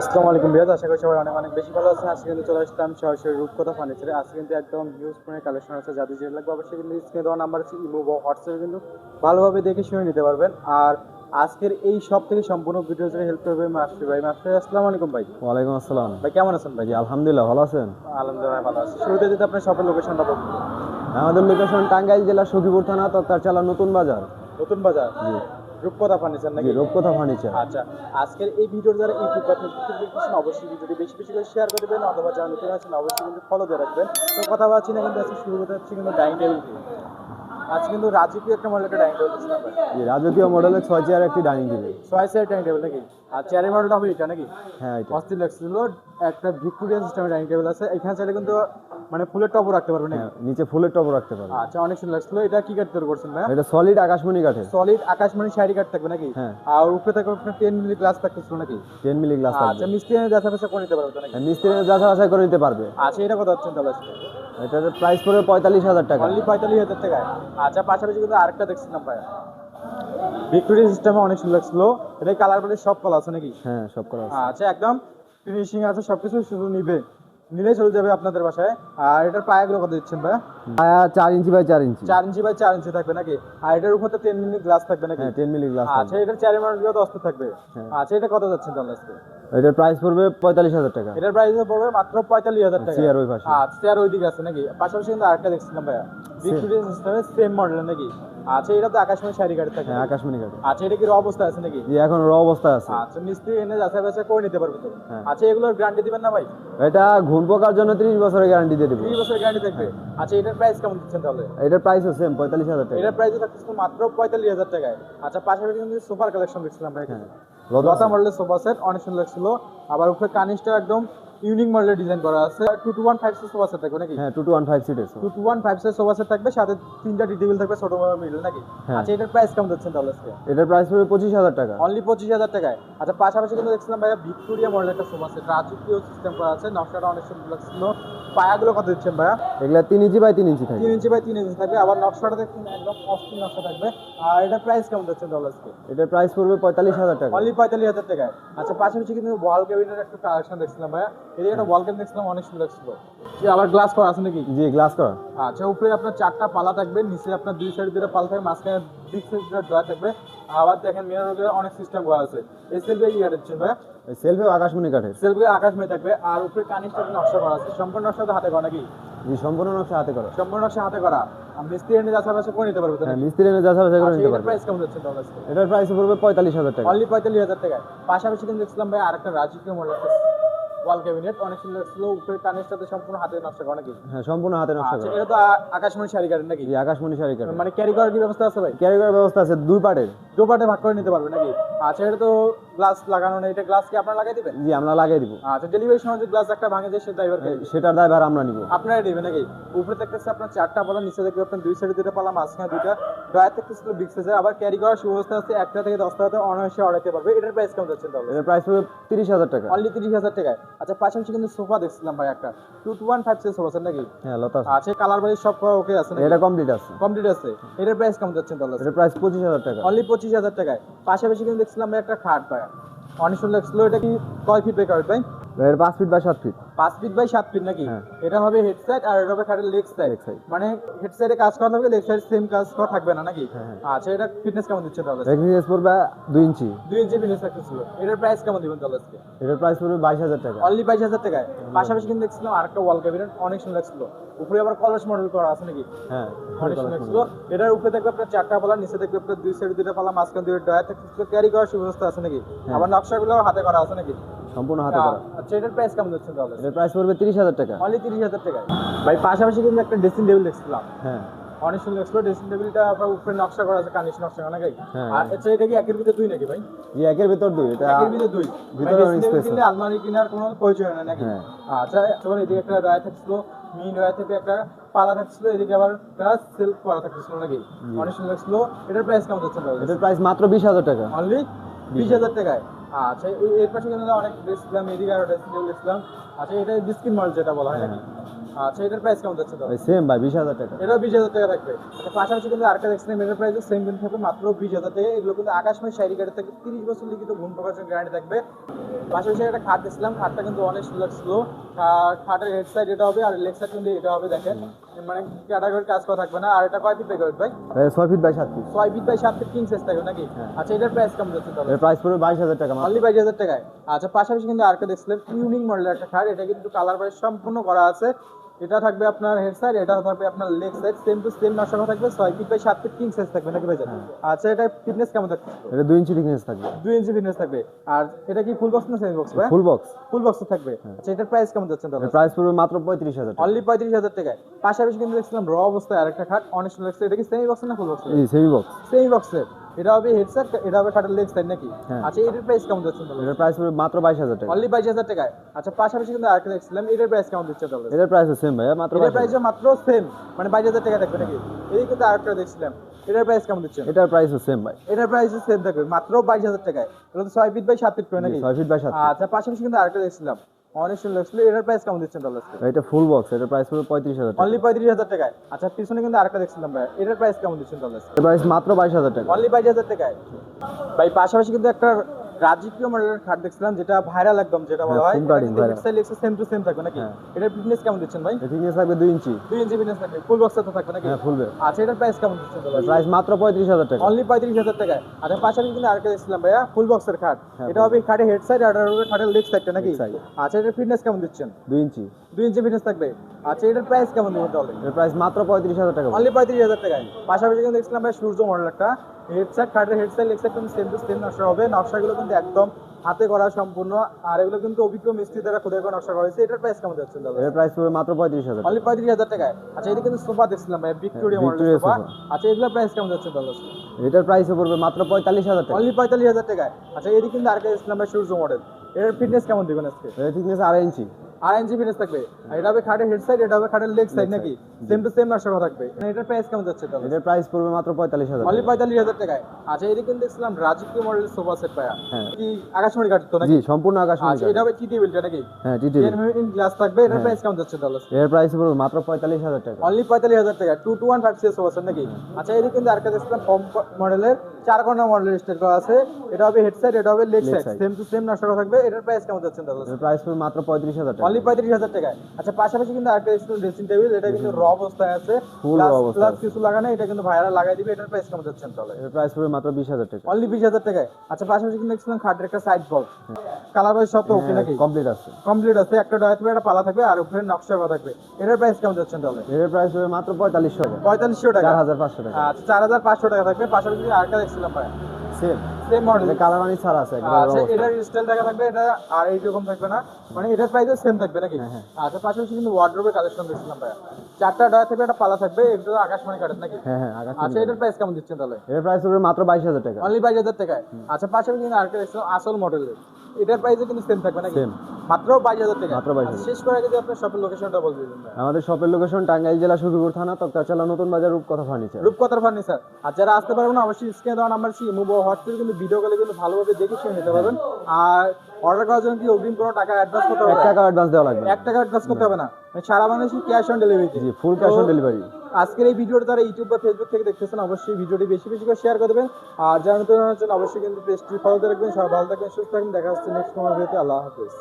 আসসালামু আলাইকুম বিয়াজ আশা করি সবাই অনেক অনেক বেশি ভালো আছেন। আজকে কিন্তু চলে আসলাম সরাসরি রূপকথা ফার্নিচারে। আজকে কিন্তু একদম হিউজ ফোনের কালেকশন আছে যাদের যেটা লাগবে অবশ্যই কিন্তু স্ক্রিনে দেওয়া নাম্বার আছে ইমো বা হোয়াটসঅ্যাপে কিন্তু ভালোভাবে দেখে শুনে নিতে পারবেন। আর আজকের এই সব থেকে সম্পূর্ণ ভিডিও জুড়ে হেল্প করবে মাস্টার ভাই। মাস্টার আসসালামু আলাইকুম ভাই। ওয়ালাইকুম আসসালাম। ভাই কেমন আছেন ভাই? আলহামদুলিল্লাহ ভালো আছেন? আলহামদুলিল্লাহ ভালো আছি। শুরুতে যদি আপনার শপের লোকেশনটা বলুন আমাদের লোকেশন টাঙ্গাইল জেলা সখীপুর থানা তক্তারচালা নতুন বাজার। নতুন বাজার? জি। রূপকথা ফার্নিচার নাকি? রূপকথা ফার্নিচার আচ্ছা আজকের এই ভিডিওর যারা ইউটিউব বা ফেসবুক দেখতেছেন অবশ্যই ভিডিওটি বেশি বেশি করে শেয়ার করে দেবেন অথবা যারা নতুন আছেন অবশ্যই কিন্তু ফলো দিয়ে রাখবেন। তো কথা বলছি না কিন্তু আজকে শুরু করতে হচ্ছে কিন্তু ডাইনিং টেবিল আজকে কিন্তু রাজকীয় একটা মডেল একটা ডাইনিং টেবিল দিচ্ছি আমরা। রাজকীয় মডেলের ছয় চেয়ার একটি ডাইনিং টেবিল ছয় সাইড ডাইনিং টেবিল নাকি? আর চেয়ারের মডেলটা হবে এটা নাকি? হ্যাঁ এটা। অস্থির লাগছিল। একটা ভিক্টোরিয়া সিস্টেমের ডাইনিং টেবিল আছে। এখানে চাইলে কিন্তু মানে ফুলের টপও রাখতে পারবেন হ্যাঁ, নিচে ফুলের টপ রাখতে পারবেন। আচ্ছা অনেক সুন্দর লাগছিল এটা কি কাঠ তৈরি করছেন ভাই এটা সলিড আকাশমণি কাঠের। সলিড আকাশমণি শাড়ি কাঠ থাকবে নাকি? হ্যাঁ। আর উপরে থাকবে আপনার টেন মিলি গ্লাস থাকতেছিল নাকি? টেন মিলি গ্লাস থাকবে। আচ্ছা মিস্ত্রি এনে দেখা ফেসা করে নিতে পারবে তো নাকি? হ্যাঁ, মিস্ত্রি যাচা বাছাই করে নিতে পারবে। আচ্ছা এটা কত হচ্ছে তাহলে এটার প্রাইস পড়বে পঁয়তাল্লিশ হাজার টাকা। অনলি পঁয়তাল্লিশ হাজার টাকায়। আচ্ছা পাশাপাশি কিন্তু আরেকটা দেখছিলাম ভাই ভিক্টোরিয়া সিস্টেমে অনেক সুন্দর লাগছিল। এটা কালার বলে সব কলা আছে নাকি? হ্যাঁ সব করা আছে। আচ্ছা একদম ফিনিশিং আছে সবকিছু শুধু নিবে। নিলে চলে যাবে আপনাদের বাসায়। আর এটার পায়াগুলো কত দিচ্ছেন ভাই পায়া চার ইঞ্চি বাই চার ইঞ্চি। চার ইঞ্চি বাই চার ইঞ্চি থাকবে নাকি? আর এটার উপর তো টেন মিনিট গ্লাস থাকবে নাকি? টেন মিলি গ্লাস আচ্ছা এটার চারি মানুষ দশ থাকবে। হ্যাঁ। আচ্ছা এটা কত যাচ্ছে তাহলে আজকে? এটার প্রাইস পড়বে পঁয়তাল্লিশ হাজার টাকা। এটার প্রাইস পড়বে মাত্র পঁয়তাল্লিশ হাজার টাকা। চেয়ার ওই পাশে। আচ্ছা চেয়ার ওইদিকে আছে নাকি? পাশাপাশি কিন্তু আরেকটা দেখছিলাম ভাইয়া। ভিক্টোরিয়া সিস্টেমের সেম মডেল নাকি? আচ্ছা এটা তো আকাশমণি শাড়ি গাড়ি থাকে। হ্যাঁ আকাশমণি কাঠ আচ্ছা এটা কি র অবস্থা আছে নাকি? জি এখন র অবস্থায় আছে। আচ্ছা মিস্ত্রি এনে যাচাই বাছাই করে নিতে পারবে তো? হ্যাঁ। আচ্ছা এগুলোর গ্যারান্টি দিবেন না ভাই? এটা ঘুম পোকার জন্য ত্রিশ বছরের গ্যারান্টি দিয়ে দেবো। ত্রিশ বছরের গ্যারান্টি থাকবে। আচ্ছা এটার প্রাইস কেমন দিচ্ছেন তাহলে? এটার প্রাইস পঁয়তাল্লিশ হাজার টাকা। এটার প্রাইস থাকছে মাত্র পঁয়তাল্লিশ হাজার টাকায়। আচ্ছা পাশাপাশি কিন্তু সোফার কালেকশন দেখছিলাম ভাই। এখানে। লতা মডেলের সোফা সেট অনেক সুন্দর ছিল আবার উপরে কানিসটা একদম ইউনিক মডেলের ডিজাইন করা আছে। Two two one five seat sofa set থাকবে নাকি? হ্যাঁ টু টু ওয়ান ফাইভ সিটের two two one five seat sofa set থাকবে সাথে তিনটা টি টেবিল থাকবে ছোট বড় মিডল নাকি? হ্যাঁ। আচ্ছা এটার প্রাইস কেমন দিচ্ছেন তাহলে আজকে? এটার প্রাইস পড়বে পঁচিশ হাজার টাকা। অনলি পঁচিশ হাজার টাকায়। আচ্ছা পাশাপাশি কিন্তু দেখছিলাম ভাইয়া ভিক্টোরিয়া মডেল একটা সোফা সেট রাজকীয় সিস্টেম করা আছে নকশাটা অনেক সুন্দর লাগছিল। পায়াগুলো কত দিচ্ছেন ভাইয়া? এগুলা তিন ইঞ্চি বাই তিন ইঞ্চি থাকবে তিন ইঞ্চি বাই তিন ইঞ্চি থাকবে। আবার নকশাটা দেখুন একদম অস্থির নকশা থাকবে। আর এটার প্রাইস কেমন তাহলে আজকে এটার প্রাইস পড়বে পঁয়তাল্লিশ হাজার টাকা। অনলি পঁয়তাল্লিশ হাজার টাকায়। আচ্ছা পাশাপাশি কিন্তু ওয়াল ক্যাবিনেটের একটা কালেকশন দেখছিলাম ভাইয়া। এদিকে একটা ওয়াল ক্যাবিনেট দেখছিলাম অনেক সুন্দর ছিল। যে আবার গ্লাস করা আছে নাকি? জি গ্লাস করা। আচ্ছা উপরে আপনার চারটা পালা থাকবে নিচে আপনার দুই সাইড দুটো পালা থাকবে মাঝখানে বিগ সাইজের ড্রয়ার থাকবে। আবার দেখেন মিরর অনেক সিস্টেম করা আছে। এই সেলফে কি কাটছেন ভাই সেলফে আকাশমণি কাঠের। সেলফে আকাশ থাকবে। আর উপরে কানিসটা নকশা করা আছে। সম্পূর্ণ নকশা তো হাতে করা নাকি? জি সম্পূর্ণ নকশা হাতে করা। সম্পূর্ণ নকশা হাতে করা। মিস্ত্রি এনে করে নিতে পারবে হ্যাঁ মিস্ত্রি এনে যাচা বাছাই করে আচ্ছা, নিতে পারবে। প্রাইস কেমন এটার প্রাইস পড়বে হাজার টাকা। অনলি পঁয়তাল্লিশ হাজার টাকায়। পাশাপাশি কিন্তু দেখছিলাম ভাই আরেকটা রাজকীয় মডেল ওয়াল ক্যাবিনেট অনেক সুন্দর ছিল উপরে কানিসটাতে সম্পূর্ণ হাতে নকশা করা নাকি? হ্যাঁ সম্পূর্ণ হাতে নকশা আচ্ছা করা। এটা তো আকাশমণি শাড়ি কাটেন নাকি? জি আকাশমণি শাড়ি কাটেন মানে ক্যারি করার কি ব্যবস্থা আছে ভাই? ক্যারি করার ব্যবস্থা আছে দুই পার্টের দু পার্টে ভাগ করে নিতে পারবে নাকি? আচ্ছা এটা তো গ্লাস লাগানো নেই এটা গ্লাস কি আপনারা দিবেন? জি আমরা লাগিয়ে দিব। আচ্ছা ডেলিভারির সময় যে গ্লাস একটা ভাঙে যায় সে ড্রাইভার সেটার দায়ভার আমরা নিব। আপনারাই দিবেন নাকি? উপরে থাকতেছে আপনার চারটা পালা নিচে আপনার দুই সাইডে দুটো পালা মাঝখানে দুইটা। ড্রয়ার থাকতেছে বিগ সাইজে আবার ক্যারি করার সুব্যবস্থা আছে একটা থেকে দশটা হাতে অনায়াসে পারবে। এটার প্রাইস কেমন যাচ্ছে তাহলে? এটার প্রাইস পড়বে তিরিশ হাজার টাকা। অনলি তিরিশ হাজার টাকায়। আচ্ছা পাশাপাশি কিন্তু সোফা দেখছিলাম ভাই একটা। Two two one five six sofa আছে নাকি? হ্যাঁ লতা আছে। কালার বাড়ির সব ওকে আছে এটা কমপ্লিট আছে। কমপ্লিট আছে। এটার প্রাইস কেমন যাচ্ছে তাহলে? এটার প্রাইস পঁচিশ হাজার টাকা। অনলি পঁচিশ হাজার টাকায়। পাশাপাশি কিন্তু দেখছিলাম একটা খাট পায় অনেক সুন্দর লাগছিল এটা কি কয় ফিট বেকার ভাই? এর পাঁচ ফিট বাই সাত ফিট পাঁচ ফিট বাই সাত ফিট নাকি? হ্যাঁ। এটা হবে হেড সাইড আর এটা হবে খাটের লেগ সাইড। মানে হেড সাইডে কাজ করা থাকবে লেগ সাইড সেম কাজ করা থাকবে না নাকি? হ্যাঁ, আচ্ছা এটা ফিটনেস কেমন দিচ্ছে তাহলে? রেগনিস পড়বে দুই ইঞ্চি। দুই ইঞ্চি ফিটনেস থাকতেছিল এটার প্রাইস কেমন দিবেন তাহলে আজকে? এটার প্রাইস পড়বে বাইশ হাজার টাকা। অনলি বাইশ হাজার টাকায়। পাশাপাশি কিন্তু দেখছিলাম আরেকটা ওয়াল ক্যাবিনেট অনেক সুন্দর লাগছিল। উপরে আবার কলার্স মডেল করা আছে নাকি? হ্যাঁ অনেক সুন্দর লাগছিল। এটার উপরে দেখবে আপনার চারটা পালা নিচে দেখবে আপনার দুই সাইড দুইটা পালা মাঝখান দুইটা ডয়ার থাকতেছিল ক্যারি করার সুব্যবস্থা আছে নাকি? আবার নকশাগুলো হাতে করা আছে নাকি? সম্পূর্ণ হাতে করা। আচ্ছা এটার প্রাইস কেমন দিচ্ছেন তাহলে? এটার প্রাইস পড়বে তিরিশ হাজার টাকা। অনলি তিরিশ হাজার টাকায়। ভাই পাশাপাশি কিন্তু একটা ড্রেসিং টেবিল দেখছিলাম হ্যাঁ। অনেক সুন্দর লাগছিল ড্রেসিং টেবিলটা আপনার উপরে নকশা করা আছে কানিশ নকশা করা নাকি? হ্যাঁ। আর আচ্ছা এটা কি একের ভিতরে দুই নাকি ভাই? জি একের ভিতর দুই এটা একের ভিতরে দুই। ভিতরে অনেক dressing table আলমারি কেনার কোনো পরিচয় হয় না নাকি? হ্যাঁ। আচ্ছা তখন এদিকে একটা রায় থাকছিল মিন রায় থেকে একটা পালা থাকছিল এদিকে আবার একটা সেলফ করা থাকছিল নাকি? অনেক সুন্দর লাগছিল। এটার প্রাইস কেমন যাচ্ছে এটার প্রাইস মাত্র বিশ হাজার টাকা। অনলি বিশ হাজার টাকায়। আচ্ছা এর পাশে কিন্তু অনেক ড্রেস ছিলাম এদিকে আরও ড্রেসিং টেবিল আচ্ছা এটা বিস্কিট মডেল যেটা বলা হয় নাকি? আচ্ছা এটার প্রাইস কেমন যাচ্ছে ভাই সেম ভাই বিশ হাজার টাকা। এটাও বিশ হাজার টাকা থাকবে। আচ্ছা পাশাপাশি কিন্তু আরেকটা দেখছিলাম এটার প্রাইস সেম কিন্তু থাকবে মাত্র বিশ হাজার টাকা। এগুলো কিন্তু আকাশময় শাড়ি গাড়ি থাকবে তিরিশ বছর লিখিত ঘুম প্রকাশের গ্যারান্টি থাকবে। পাশাপাশি একটা খাট দেখছিলাম খাটটা কিন্তু অনেক সুন্দর ছিল। খাটের হেড সাইড এটা হবে আর লেগ সাইড কিন্তু এটা হবে দেখেন। মানে ক্যাটাগরির কাজ করা থাকবে না আর এটা কয় ফিট বাই কয় ভাই? ছয় ফিট বাই সাত ফিট ছয় ফিট বাই সাত ফিট কিং সাইজ থাকবে নাকি? আচ্ছা এটার প্রাইস কেমন যাচ্ছে তাহলে? প্রাইস পড়বে বাইশ হাজার টাকা অনলি বাইশ হাজার টাকায়। আচ্ছা পাশাপাশি কিন্তু আরেকটা দেখছিলাম ইউনিক মডেলের একটা খাট এটা কিন্তু কালার বাইস সম্পূর্ণ করা আছে। এটা থাকবে আপনার হেড সাইড এটা থাকবে আপনার leg side same to same নশো থাকবে ছয় ফিট বাই সাত ফিট কিং সাইজ থাকবে নাকি ভাই আচ্ছা এটা ফিটনেস কেমন থাকবে? এটা দুই ইঞ্চি ফিটনেস থাকবে। দুই ইঞ্চি ফিটনেস থাকবে। আর এটা কি ফুল বক্স না সেমি বক্স ভাই? ফুল বক্স ফুল বক্স থাকবে। আচ্ছা এটার প্রাইস কেমন যাচ্ছে তাহলে? প্রাইস পড়বে মাত্র পঁয়ত্রিশ হাজার টাকা। অনলি পঁয়ত্রিশ হাজার টাকায়। পাশাপাশি কিন্তু দেখছিলাম র অবস্থায় আরেকটা খাট অনেক সুন্দর লাগছে। এটা কি সেমি বক্স না full box semi box semi বক্সের এটা হবে হেডসেট এটা হবে খাটের লেগ সাইড নাকি? হ্যাঁ। আচ্ছা এটার প্রাইস কেমন যাচ্ছে এটার প্রাইস পড়বে মাত্র বাইশ হাজার টাকা। অনলি বাইশ হাজার টাকায়? আচ্ছা পাশাপাশি কিন্তু আরেকটা দেখছিলাম এটার প্রাইস কেমন দিচ্ছে তাহলে এটার প্রাইস সেম ভাইয়া মাত্র এটার 22,000 প্রাইস মাত্র সেম মানে বাইশ হাজার টাকা থাকবে নাকি? এই কিন্তু আরেকটা দেখছিলাম এটার প্রাইস কেমন দিচ্ছেন এটার প্রাইস সেম ভাই। এটার প্রাইস সেম থাকবে মাত্র বাইশ হাজার টাকায়। এটা তো ছয় ফিট বাই সাত ফিট করে নাকি? ছয় ফিট বাই সাত আচ্ছা পাশাপাশি কিন্তু আরেকটা দেখছিলাম। অনেক সুন্দর লাগছিল এটার প্রাইস কেমন দিচ্ছেন তাহলে। এটা ফুল বক্স এটার প্রাইস হলো পঁয়ত্রিশ হাজার অনলি পঁয়ত্রিশ হাজার টাকায়। আচ্ছা পিছনে কিন্তু আরেকটা দেখছিলাম ভাই। এটার প্রাইস কেমন দিচ্ছেন তাহলে প্রাইস মাত্র বাইশ হাজার টাকা। অনলি বাইশ হাজার টাকায়। ভাই পাশাপাশি কিন্তু একটা রাজকীয় মডেলের খাট দেখছিলাম যেটা ভাইরাল একদম যেটা বলা হ্যাঁ, হয়। foam guarding, same to same থাকবে নাকি? হ্যাঁ। এটার ফিটনেস কেমন দিচ্ছেন ভাই? থিকনেস থাকবে দুই ইঞ্চি। দুই ইঞ্চি ফিটনেস থাকবে। ফুল বক্স তো থাকবে নাকি? হ্যাঁ ফুল আচ্ছা এটার প্রাইস কেমন দিচ্ছেন প্রাইস মাত্র পঁয়ত্রিশ হাজার টাকা। অনলি পঁয়ত্রিশ হাজার টাকায়। আচ্ছা পাশাপাশি কিন্তু আরেকটা দেখছিলাম ভাইয়া ফুল বক্সের খাট এটা হবে খাটে হেড সাইড আর এটা খাটের লেগ সাইডটা নাকি? আচ্ছা এটার ফিটনেস কেমন দিচ্ছেন? দুই ইঞ্চি। দুই ইঞ্চি ফিটনেস থাকবে। আচ্ছা এটার প্রাইস কেমন দেবেন তাহলে? প্রাইস মাত্র পঁয়ত্রিশ হাজার টাকা। অনলি পঁয়ত্রিশ হাজার টাকায়। পাশাপাশি কিন্তু দেখছিলাম ভাই সূর্য মডেল একটা। হেডসেট কাঠের হেডসেট লেগসেট কিন্তু সেম টু সেম নকশা হবে। নকশাগুলো কিন্তু একদম হাতে করা সম্পূর্ণ। আর এগুলো কিন্তু অভিজ্ঞ মিস্ত্রি দ্বারা খোদাই করে নকশা করা হয়েছে। এটার প্রাইস কেমন যাচ্ছে দাদা? এর প্রাইস মাত্র অনলি টাকায়? আচ্ছা এটা কিন্তু সোফা দেখছিলাম ভাই ভিক্টোরিয়া মডেল সোফা। আচ্ছা এগুলোর প্রাইস কেমন যাচ্ছে দাদা? এটার প্রাইসও পড়বে মাত্র পঁয়তাল্লিশ হাজার টাকা। অনলি পঁয়তাল্লিশ হাজার টাকায়। আচ্ছা এটি কিন্তু ভাই সূর্য মডেল এর ফিটনেস কেমন দিবেন আজকে? এর থিকনেস আড়াই ইঞ্চি। আর ইঞ্চি ফিটনেস থাকবে এটা হবে খাটের হেড সাইড এটা হবে খাটের লেগ সাইড নাকি? সেম টু সেম নকশা করা থাকবে। মানে এটার প্রাইস কেমন যাচ্ছে তাহলে? এটার প্রাইস পড়বে মাত্র পঁয়তাল্লিশ হাজার অনলি পঁয়তাল্লিশ হাজার টাকায়। আচ্ছা এদিকে কিন্তু দেখছিলাম রাজকীয় মডেলের সোফা সেট পায়া হ্যাঁ। কি আকাশমণি তো নাকি? জি সম্পূর্ণ আকাশ আচ্ছা এটা হবে টি টেবিলটা নাকি? হ্যাঁ টি টিভি ইন গ্লাস থাকবে। এটার প্রাইস কেমন যাচ্ছে তাহলে? এর প্রাইস পড়বে মাত্র পঁয়তাল্লিশ হাজার টাকা। অনলি পঁয়তাল্লিশ হাজার টাকা। Two two one five CS sofa set নাকি? আচ্ছা এদিকে কিন্তু আরেকটা দেখছিলাম কম মডেলের চার কর্নার মডেলের স্টেট করা আছে। এটা হবে হেড সাইড এটা হবে leg side same to same নকশা করা থাকবে। এটার প্রাইস কেমন যাচ্ছে তাহলে? এর প্রাইস পড়বে মাত্র পঁয়ত্রিশ হাজার টাকা। অনলি পঁয়ত্রিশ হাজার টাকায়। আচ্ছা পাশাপাশি কিন্তু আরেকটা ড্রেসিং টেবিল এটা কিন্তু র অবস্থায় আছে। প্লাস কিছু লাগানো এটা কিন্তু ভাইরা লাগাই দিবে এটার প্রাইস কেমন যাচ্ছে তাহলে। এর প্রাইস পড়বে মাত্র বিশ হাজার টাকা। অনলি বিশ হাজার টাকায়। আচ্ছা পাশাপাশি কিন্তু দেখছিলাম খাটের একটা সাইড বল কালার ওয়াইজ সব ওকে নাকি? কমপ্লিট আছে। কমপ্লিট আছে একটা ডয়া থাকবে একটা পালা থাকবে আর উপরে নকশা করা থাকবে। এটার প্রাইস কেমন যাচ্ছেন তাহলে? এর প্রাইস পড়বে মাত্র পঁয়তাল্লিশশো টাকা পঁয়তাল্লিশশো টাকা। চার হাজার পাঁচশো টাকা। আচ্ছা চার হাজার পাঁচশো টাকা থাকবে পাশাপাশি আরেকটা দেখছিলাম ভাই। সেম সেম মডেল এটা ছাড়া আছে আচ্ছা এটার স্টাইল দেখা থাকবে এটা আর এইরকম থাকবে না। মানে এটার প্রাইসও সেম থাকবে নাকি? হ্যাঁ, আচ্ছা পাশাপাশি কিন্তু ওয়ার্ড্রোবের কালেকশন দেখছিলাম ভাই চারটা ডয়া থাকবে একটা পালা থাকবে আকাশমণি নাকি? হ্যাঁ হ্যাঁ আচ্ছা এটার প্রাইস কেমন দিচ্ছেন তাহলে? এটার প্রাইস পড়বে মাত্র বাইশ হাজার টাকা। অনলি বাইশ হাজার টাকায়। আচ্ছা পাশাপাশি কিন্তু আসল মডেল এটার প্রাইসও কিন্তু সেম থাকবে নাকি। মাত্র বাইশ হাজার টাকা। মাত্র 22,000 শেষ করে যদি আপনার শপের লোকেশনটা বলে আমাদের শপের লোকেশন টাঙ্গাইল জেলা থানা তক্তাচালা নতুন বাজার রূপকথা ফার্নিচার রূপকথার ফার্নিচার আর যারা আসতে পারবেন না অবশ্যই স্ক্রিনে দেওয়া নাম্বার মোবাইল হোয়াটসঅ্যাপে কিন্তু ভিডিও কলে কিন্তু ভালোভাবে দেখে শুনে নিতে পারবেন। আর অর্ডার করার জন্য কি অগ্রিম কোনো টাকা অ্যাডভান্স করতে হবে? টাকা অ্যাডভান্স দেওয়া লাগবে এক টাকা অ্যাডভান্স করতে হবে না। মানে সারা বাংলাদেশে ক্যাশ অন ডেলিভারি জি ফুল ক্যাশ অন ডেলিভারি আজকের এই ভিডিওটা তারা ইউটিউব বা ফেসবুক থেকে দেখতেছেন অবশ্যই ভিডিওটি বেশি বেশি করে শেয়ার করে দেবেন। আর যারা নতুন জন্য অবশ্যই কিন্তু পেজটি ফলো করে রাখবেন। সবাই ভালো থাকবেন সুস্থ থাকবেন। দেখা হচ্ছে নেক্সট কোনো ভিডিওতে। আল্লাহ হাফেজ।